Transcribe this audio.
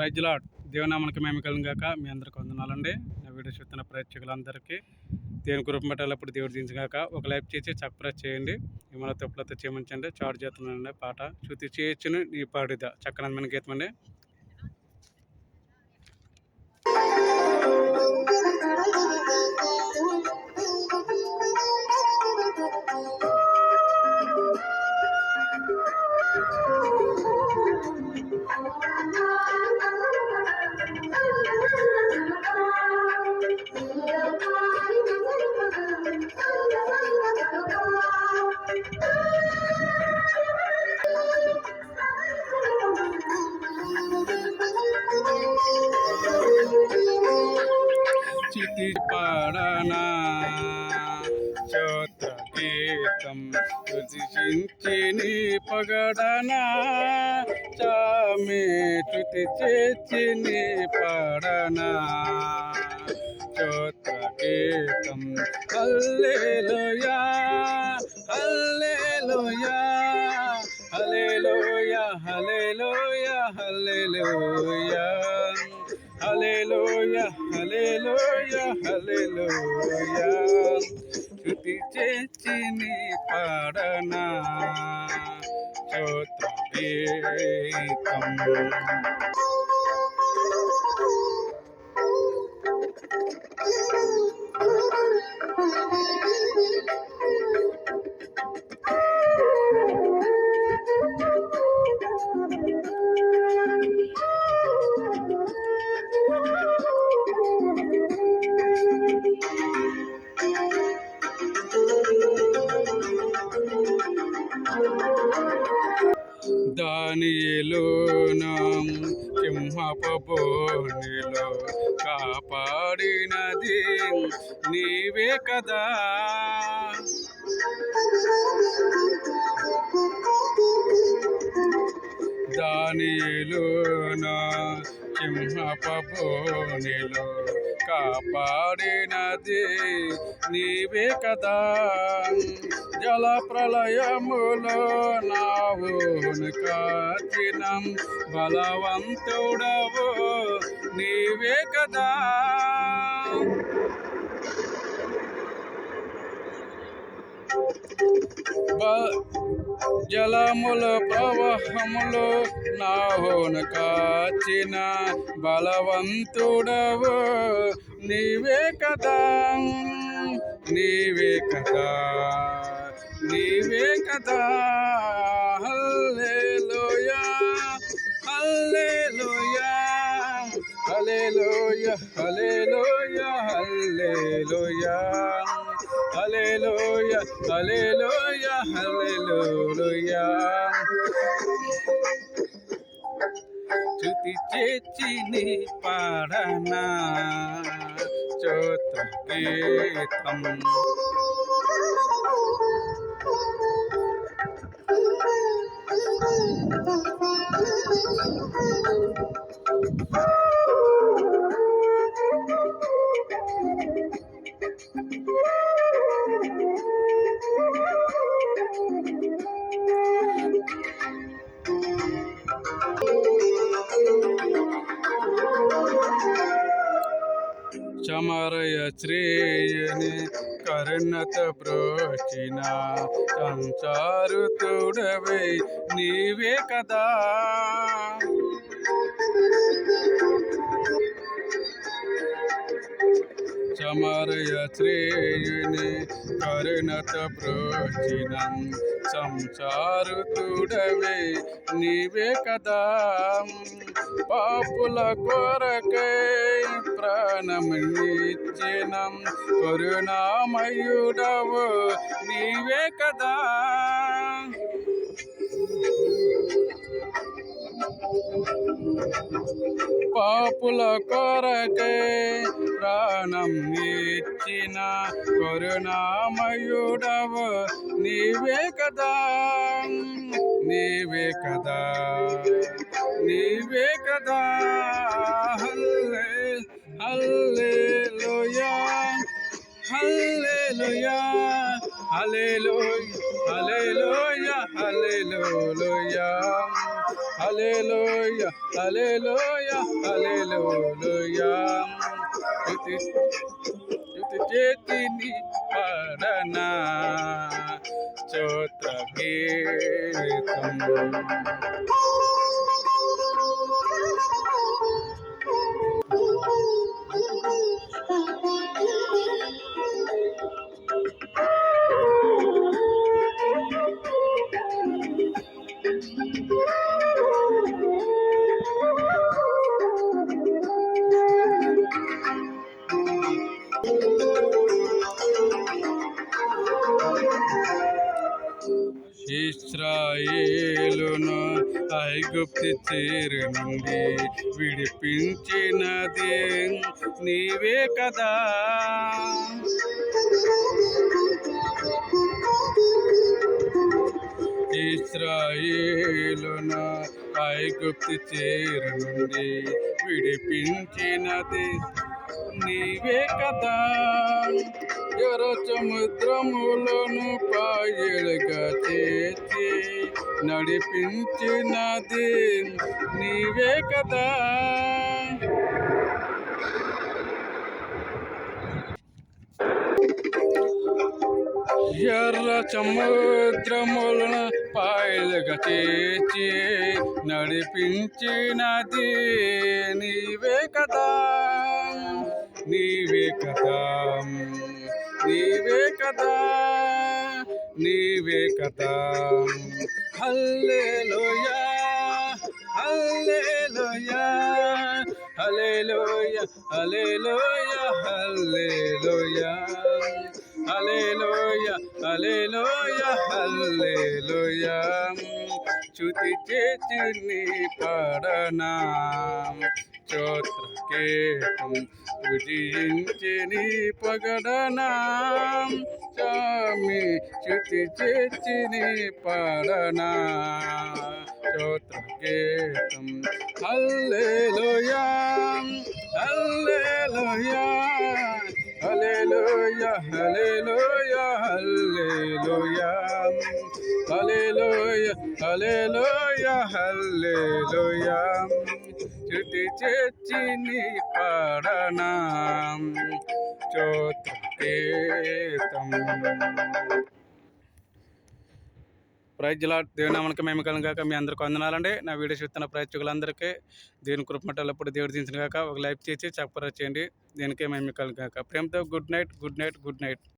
Praise lord దేవనామనికి మేము కలిగాక మీ అందరికి వందనాలండి. నా వీడియో చూస్తున్న ప్రేక్షకులందరికీ దేని కృప పెట్టాలప్పుడు దేవుడు దించగాక ఒక లైఫ్ చేసి చక్కప్రెస్ చేయండి. ఏమైనా తప్పులతో చేయమంచండి చాటు చేస్తున్నానండి. పాట శృతి చేయొచ్చును నీ పాడిద. చక్కనమైన గీతం అండి. చితి పాడనా? చోత్ర గీతం రుచించి నీ పగడనా? చామే చుతి చేచి నీ పాడనా? చోత్ర గీతం హల్లెలూయా హల్లెలూయా హల్లెలూయా హల్లెలూయా హల్లెలూయా. Hallelujah, hallelujah, hallelujah. శృతి చేచిని పాడనా చోత్రం దానిలోను సింహపబోనిలో కాపాడినది నీవే కదా. దానిలోను సింహపబోనిలో కాపాడినది నీవే కదా. జల ప్రళయములో నావును కాచినం. బలవంతుడవు నీవే కదా. బ- జలముల ప్రవాహములు నాహోను కాచిన బలవంతుడవు. నీవే కదా నీవే కదా నీవే కదా. హల్లెలూయా హల్లెలూయా హల్లెలూయా హల్లెలూయా హల్లెలూయా హల్లెలూయా హల్లెలూయా. hallelujah. Chuti chechini parana chotra getam. గీతం శ్రేయని కరుణత బ్రోచిన సంచారుతుడవై నీవే కదా. సమరయ శ్రేయుని కరుణత బ్రోచిన సంసారుతుడవే నీవే కదా. పాపుల కొరకై ప్రాణమిచ్చిన. కరుణామయుడవు నీవే కదా. పాపుల కొరకే ప్రాణం ఇచ్చిన కరుణామయుడవు నీవే కదా. నీవే కదా. నీవే కదా. హల్లెలూయా హల్లెలూయా హల్లెలూయా హల్లెలూయా హల్లెలూయా హల్లెలూయా హల్లెలూయా హల్లెలూయా స్తుతి స్తుతి చేతిని పాడనా స్తోత్ర గీతం ఇస్రాయేలును ఐగుప్తి చేరు నుండి విడిపించినది నీవే కదా. ఇస్రాయేలును ఐగుప్తి చేరు నుండి విడిపించినది నీవే కదా. ఎర్ర సముద్రములను పాయలుగా చేసి నడిపించినది నీవే కదా. ఎర్ర సముద్రములను పాయలుగా చేసి నడిపించినది నీవే కదా. నీవే కదా. నీవే కదా నీవే కదా. హల్లే చుతి చేతిని పడనా. క్షోత్రకేతం పూజించి నీ పగడనా. స్వామి శృతి చేర్చి నీ పాడనా. క్షోత్రకేతం హల్లే లోయా హల్లే లోయా హలే లోయా హలే లోయా హల్లే లోయా హల్లెలూయా హల్లెలూయా హల్లెలూయా చుటి చేర్చిని పాడనా చోత్రకేతం ప్రైజ్లా దేవుని నామనికి మేము కాక మీ అందరికి వందనాలండి. నా వీడియో చూస్తున్న ప్రేక్షకులందరికీ దీని కృపమట్టలు అప్పుడు దేవుడు దించిన కాక ఒక లైక్ చేసి చప్పర చేయండి. దీనికే మేము కాక ప్రేమతో good night good night good night.